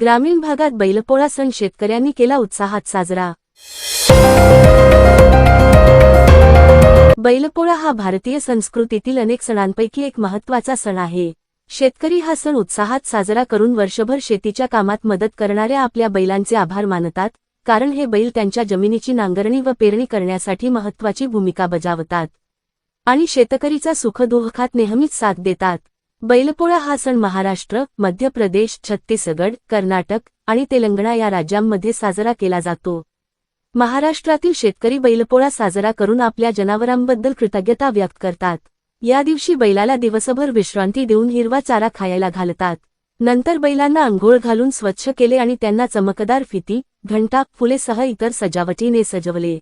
ग्रामीण भागात बैलपोळा सण शेतकऱ्यांनी केला उत्साहात साजरा. बैलपोळा हा भारतीय संस्कृतीतील अनेक सणांपैकी एक महत्त्वाचा सण आहे. शेतकरी हा सण उत्साहात साजरा करून वर्षभर शेतीच्या कामात मदत करणाऱ्या आपल्या बैलांचे आभार मानतात कारण हे बैल त्यांच्या जमिनीची नांगरणी व पेरणी करण्यासाठी महत्त्वाची भूमिका बजावतात आणि शेतकरीचा सुखदुःखात नेहमीच साथ देतात. बैलपोळा हा सण महाराष्ट्र मध्य प्रदेश छत्तीसगड कर्नाटक आणि तेलंगणा या राज्यांमध्ये साजरा केला जातो. महाराष्ट्रातील शेतकरी बैलपोळा साजरा करून आपल्या जनावरांबद्दल कृतज्ञता व्यक्त करतात. या दिवशी बैलाला दिवसभर विश्रांती देऊन हिरवा चारा खायला घालतात. नंतर बैलांना अंघोळ घालून स्वच्छ केले आणि त्यांना चमकदार फिती घंटा फुलेसह इतर सजावटीने सजवले.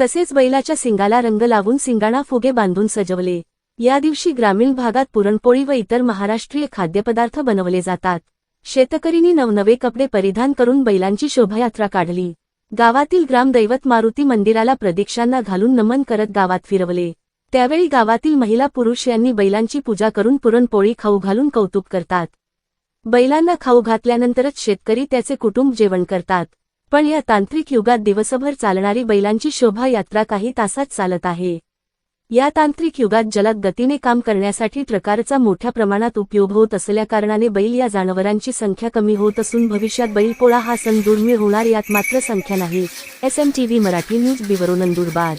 तसेच बैलाच्या सिंगाला रंग लावून सिंगाणा फुगे बांधून सजवले. या दिवशी ग्रामीण भागात पुरणपोळी व इतर महाराष्ट्रीय खाद्यपदार्थ बनवले जातात. शेतकरींनी नवनवे कपडे परिधान करून बैलांची शोभायात्रा काढली. गावातील ग्रामदैवत मारुती मंदिराला प्रदीक्षांना घालून नमन करत गावात फिरवले. त्यावेळी गावातील महिला पुरुष यांनी बैलांची पूजा करून पुरणपोळी खाऊ घालून कौतुक करतात. बैलांना खाऊ घातल्यानंतरच शेतकरी त्याचे कुटुंब जेवण करतात. पण या तांत्रिक युगात दिवसभर चालणारी बैलांची शोभायात्रा काही तासात चालत आहे. या तांत्रिक युगात जलद गतीने काम करण्यासाठी ट्रकारचा मोठ्या प्रमाणात उपयोग होत असल्याकारणाने बैल या जनावरांची संख्या कमी होत असून भविष्यात बैलपोळा हा सण दुर्मिळ होणार यात मात्र संख्या नाही. S M T V Marathi news bureau Nandurbar.